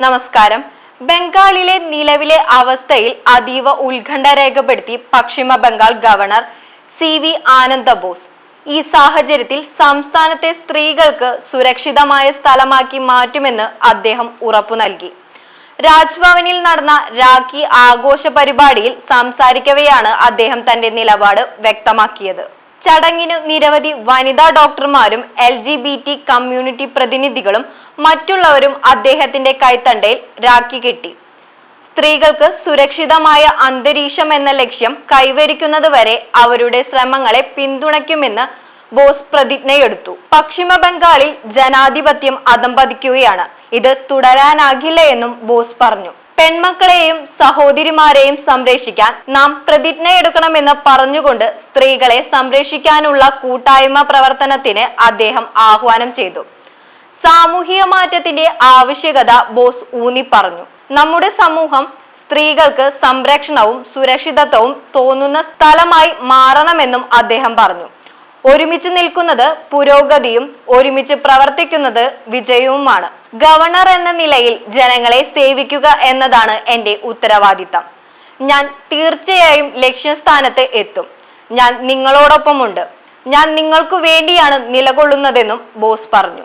നമസ്കാരം. ബംഗാളിലെ നിലവിലെ അവസ്ഥയിൽ അതീവ ഉത്കണ്ഠ രേഖപ്പെടുത്തി Paschim Bengal governor C V Ananda Bose ഈ സാഹചര്യത്തിൽ സംസ്ഥാനത്തെ സ്ത്രീകൾക്ക് സുരക്ഷിതമായ സ്ഥലമാക്കി മാറ്റുമെന്ന് അദ്ദേഹം ഉറപ്പു നൽകി. രാജ്ഭവനിൽ നടന്ന രാഖി ആഘോഷ പരിപാടിയിൽ സംസാരിക്കവെയാണ് അദ്ദേഹം തന്റെ നിലപാട് വ്യക്തമാക്കിയത്. ചടങ്ങിന് നിരവധി വനിതാ ഡോക്ടർമാരും എൽ കമ്മ്യൂണിറ്റി പ്രതിനിധികളും മറ്റുള്ളവരും അദ്ദേഹത്തിന്റെ കൈത്തണ്ടയിൽ രാഖി കെട്ടി. സ്ത്രീകൾക്ക് സുരക്ഷിതമായ അന്തരീക്ഷം എന്ന ലക്ഷ്യം കൈവരിക്കുന്നതുവരെ അവരുടെ ശ്രമങ്ങളെ പിന്തുണയ്ക്കുമെന്ന് ബോസ് പ്രതിജ്ഞയെടുത്തു. പശ്ചിമ ബംഗാളിൽ ജനാധിപത്യം അധംപതിക്കുകയാണ്. ഇത് തുടരാനാകില്ല എന്നും ബോസ് പറഞ്ഞു. പെൺമക്കളെയും സഹോദരിമാരെയും സംരക്ഷിക്കാൻ നാം പ്രതിജ്ഞയെടുക്കണമെന്ന് പറഞ്ഞുകൊണ്ട് സ്ത്രീകളെ സംരക്ഷിക്കാനുള്ള കൂട്ടായ്മ പ്രവർത്തനത്തിന് അദ്ദേഹം ആഹ്വാനം ചെയ്തു. സാമൂഹിക മാറ്റത്തിന്റെ ആവശ്യകത ബോസ് ഊന്നി പറഞ്ഞു നമ്മുടെ സമൂഹം സ്ത്രീകൾക്ക് സംരക്ഷണവും സുരക്ഷിതത്വവും തോന്നുന്ന സ്ഥലമായി മാറണമെന്നും അദ്ദേഹം പറഞ്ഞു. ഒരുമിച്ച് നിൽക്കുന്നത് പുരോഗതിയും ഒരുമിച്ച് പ്രവർത്തിക്കുന്നത് വിജയവുമാണ്. ഗവർണർ എന്ന നിലയിൽ ജനങ്ങളെ സേവിക്കുക എന്നതാണ് എന്റെ ഉത്തരവാദിത്തം. ഞാൻ തീർച്ചയായും ലക്ഷ്യസ്ഥാനത്ത് എത്തും. ഞാൻ നിങ്ങളോടൊപ്പമുണ്ട്. ഞാൻ നിങ്ങൾക്കു വേണ്ടിയാണ് നിലകൊള്ളുന്നതെന്നും ബോസ് പറഞ്ഞു.